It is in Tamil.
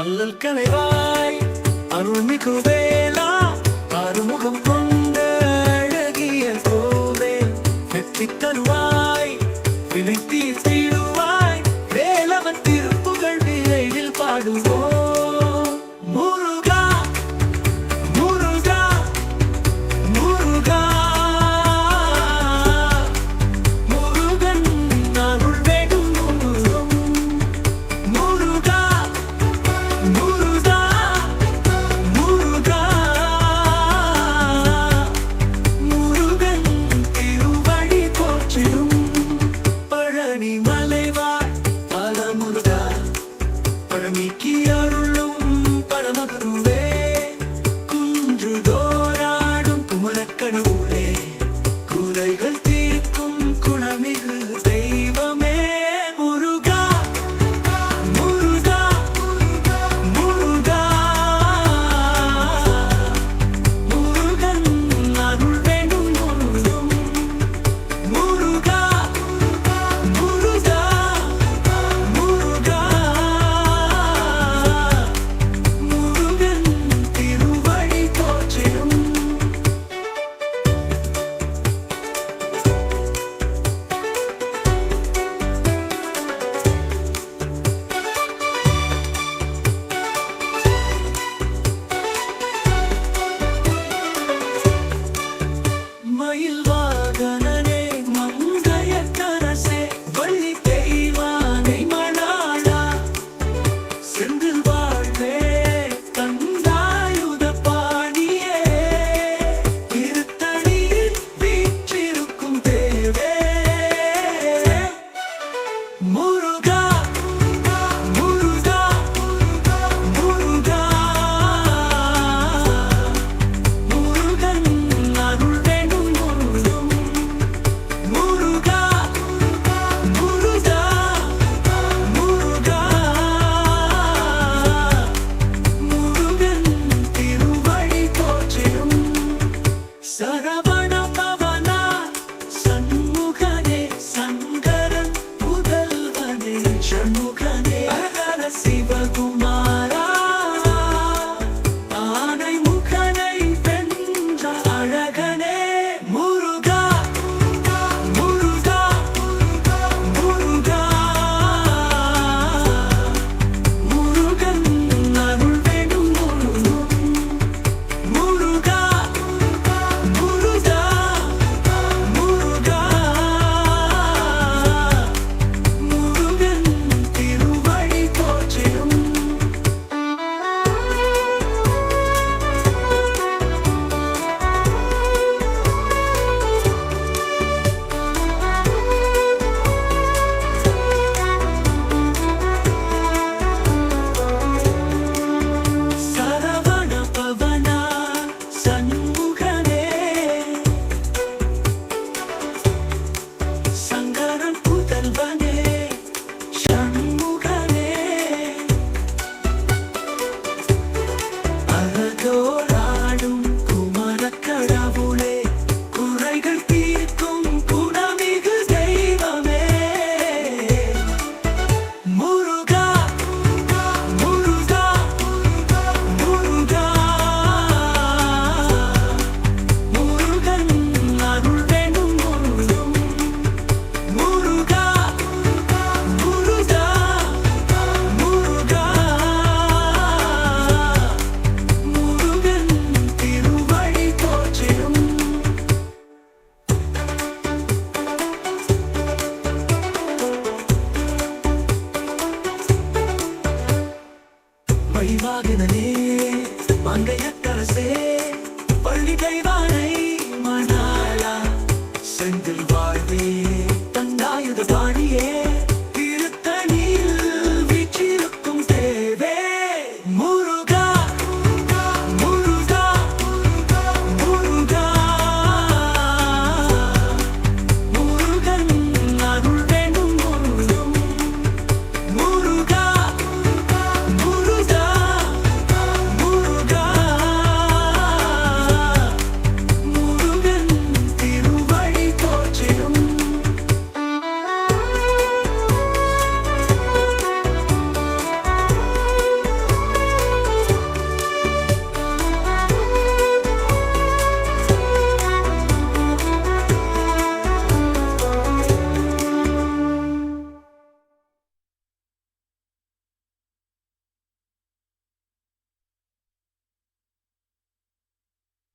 அல்லல் கலைவாய் அருள்மிகு வேலா அருமுகம் கொண்ட அழகிய கோவே வெற்றி தருவாய் வினைத்தீர்த்தி